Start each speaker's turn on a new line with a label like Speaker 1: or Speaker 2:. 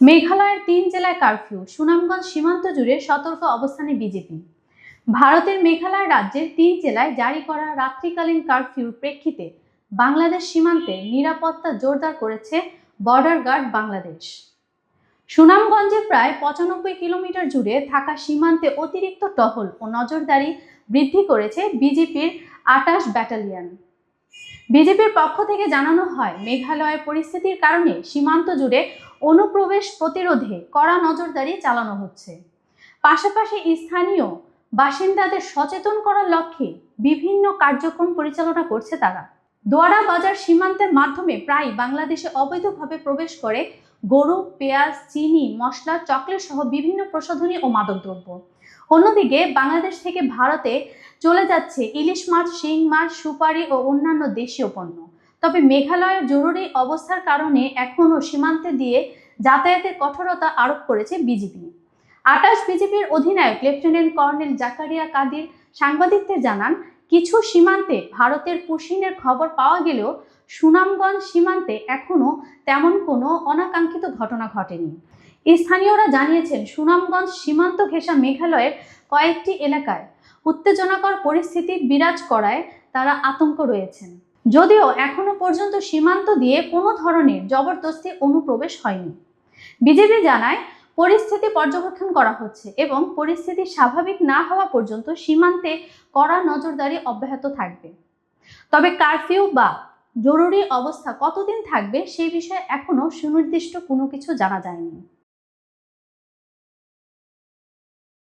Speaker 1: মেঘালয়ের তিন জেলায় কারফিউ, সুনামগঞ্জ সীমান্ত জুড়ে সতর্ক অবস্থানে বিজেপি। ভারতের মেঘালয় রাজ্যের তিন জেলায় জারি করা রাত্রিকালীন কারফিউর প্রেক্ষিতে বাংলাদেশ সীমান্তে নিরাপত্তা জোরদার করেছে বর্ডার গার্ড বাংলাদেশ। সুনামগঞ্জে প্রায় পঁচানব্বই কিলোমিটার জুড়ে থাকা সীমান্তে অতিরিক্ত টহল ও নজরদারি বৃদ্ধি করেছে বিজেপির আটাশ ব্যাটালিয়ন। বিজেপির পক্ষ থেকে জানানো হয়, মেঘালয়ের পরিস্থিতির কারণে সীমান্ত জুড়ে অনুপ্রবেশ প্রতিরোধে কড়া নজরদারি চালানো হচ্ছে। পাশাপাশি স্থানীয় বাসিন্দাদের সচেতন করার লক্ষ্যে বিভিন্ন কার্যক্রম পরিচালনা করছে তারা। দোয়ারা বাজার সীমান্তের মাধ্যমে প্রায় বাংলাদেশে অবৈধভাবে প্রবেশ করে গরু, পেঁয়াজ, চিনি, মশলা, চকলেট সহ বিভিন্ন প্রসাধনী ও মাদকদ্রব্য। অন্যদিকে বাংলাদেশ থেকে ভারতে চলে যাচ্ছে ইলিশ মাছ, শিং মাছ, সুপারি ও অন্যান্য দেশীয় পণ্য। তবে মেঘালয়ের জরুরি অবস্থার কারণে এখনও সীমান্তে দিয়ে যাতায়াতের কঠোরতা আরোপ করেছে বিজেপি। আটাশ বিজেপির অধিনায়ক লেফটেন্যান্ট কর্নেল জাকারিয়া কাদির সাংবাদিকদের জানান কিছু সীমান্তে ভারতের পুশিনের খবর পাওয়া গেলেও সুনামগঞ্জ সীমান্তে এখনও তেমন কোনো অনাকাঙ্ক্ষিত ঘটনা ঘটেনি। স্থানীয়রা জানিয়েছেন, সুনামগঞ্জ সীমান্ত ঘেঁষা মেঘালয়ের কয়েকটি এলাকায় উত্তেজনাকর পরিস্থিতি বিরাজ করায় তারা আতঙ্ক রয়েছেন। যদিও এখনও পর্যন্ত সীমান্ত দিয়ে কোনো ধরনের জবরদস্তি অনুপ্রবেশ হয়নি। বিজেপি জানায় পরিস্থিতি পর্যবেক্ষণ করা হচ্ছে এবং পরিস্থিতি স্বাভাবিক না হওয়া পর্যন্ত সীমান্তে কড়া নজরদারি অব্যাহত থাকবে। তবে কারফিউ বা জরুরি অবস্থা কতদিন থাকবে সেই বিষয়ে এখনও সুনির্দিষ্ট কোনো কিছু জানা যায়নি।